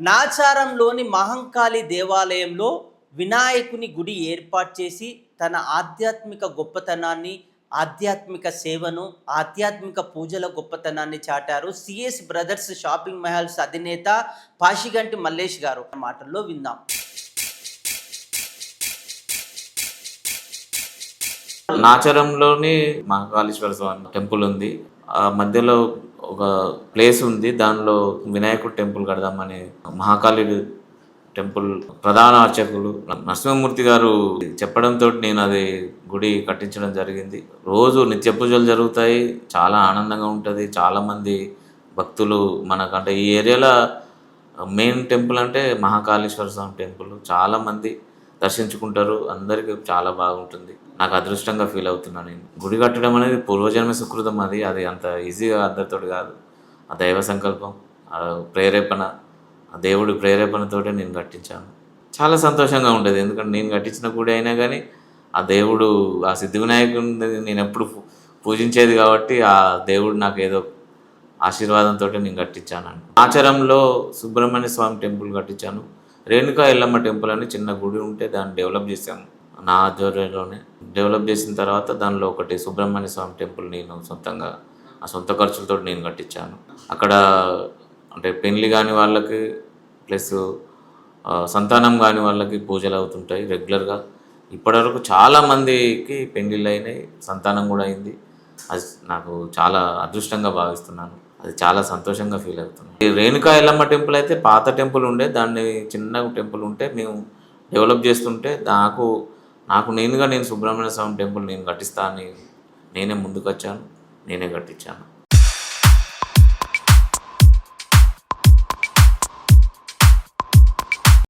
నాచారంలోని మహంకాళి దేవాలయంలో వినాయకుని గుడి ఏర్పాటు చేసి తన ఆధ్యాత్మిక గొప్పతనాన్ని ఆధ్యాత్మిక సేవను ఆధ్యాత్మిక పూజల గొప్పతనాన్ని చాటారు సిఎస్ బ్రదర్స్ షాపింగ్ మహల్స్ అధినేత పాషిగంటి మల్లేష్ గారు. మాటల్లో విందాం. నాచరంలోని మహాకాళేశ్వర స్వామి టెంపుల్ ఉంది. ఆ మధ్యలో ఒక ప్లేస్ ఉంది. దానిలో వినాయకుడు టెంపుల్ కడదామని మహాకాళి టెంపుల్ ప్రధాన అర్చకులు నరసింహమూర్తి గారు చెప్పడంతో నేను అది గుడి కట్టించడం జరిగింది. రోజు నిత్య పూజలు జరుగుతాయి. చాలా ఆనందంగా ఉంటుంది. చాలామంది భక్తులు మనకంటే ఈ ఏరియాలో మెయిన్ టెంపుల్ అంటే మహాకాళేశ్వర స్వామి టెంపుల్. చాలామంది దర్శించుకుంటారు. అందరికీ చాలా బాగుంటుంది. నాకు అదృష్టంగా ఫీల్ అవుతున్నాను నేను. గుడి కట్టడం అనేది పూర్వజన్మ సుకృతం అది. అది అంత ఈజీగా అందరితో కాదు. ఆ దైవ సంకల్పం ఆ ప్రేరేపణ ఆ దేవుడి ప్రేరేపణతోటే నేను కట్టించాను. చాలా సంతోషంగా ఉండేది. ఎందుకంటే నేను కట్టించిన గుడి అయినా కానీ ఆ దేవుడు ఆ సిద్ధి వినాయకుడిని నేను ఎప్పుడు పూజించేది కాబట్టి ఆ దేవుడు నాకు ఏదో ఆశీర్వాదంతో నేను కట్టించాను. ఆచారంలో సుబ్రహ్మణ్య స్వామి టెంపుల్ కట్టించాను. రేణుకా ఎల్లమ్మ టెంపుల్ అని చిన్న గుడి ఉంటే దాన్ని డెవలప్ చేశాను నా ఆధ్వర్యంలోనే డెవలప్ చేసిన తర్వాత దానిలో ఒకటి సుబ్రహ్మణ్య స్వామి టెంపుల్ నేను సొంతంగా ఆ సొంత ఖర్చులతో నేను కట్టించాను. అక్కడ అంటే పెళ్ళి కాని వాళ్ళకి ప్లస్ సంతానం కాని వాళ్ళకి పూజలు అవుతుంటాయి రెగ్యులర్గా. ఇప్పటివరకు చాలామందికి పెళ్ళిళ్ళు అయినాయి సంతానం కూడా అయింది. అది నాకు చాలా అదృష్టంగా భావిస్తున్నాను. అది చాలా సంతోషంగా ఫీల్ అవుతున్నాం. ఈ రేణుకా ఎల్లమ్మ టెంపుల్ అయితే పాత టెంపుల్ ఉండే దాన్ని చిన్న టెంపుల్ ఉంటే మేము డెవలప్ చేస్తుంటే నాకు నాకు నేనుగా నేను సుబ్రహ్మణ్య స్వామి టెంపుల్ నేను కట్టిస్తా అని నేనే ముందుకు వచ్చాను నేనే కట్టించాను.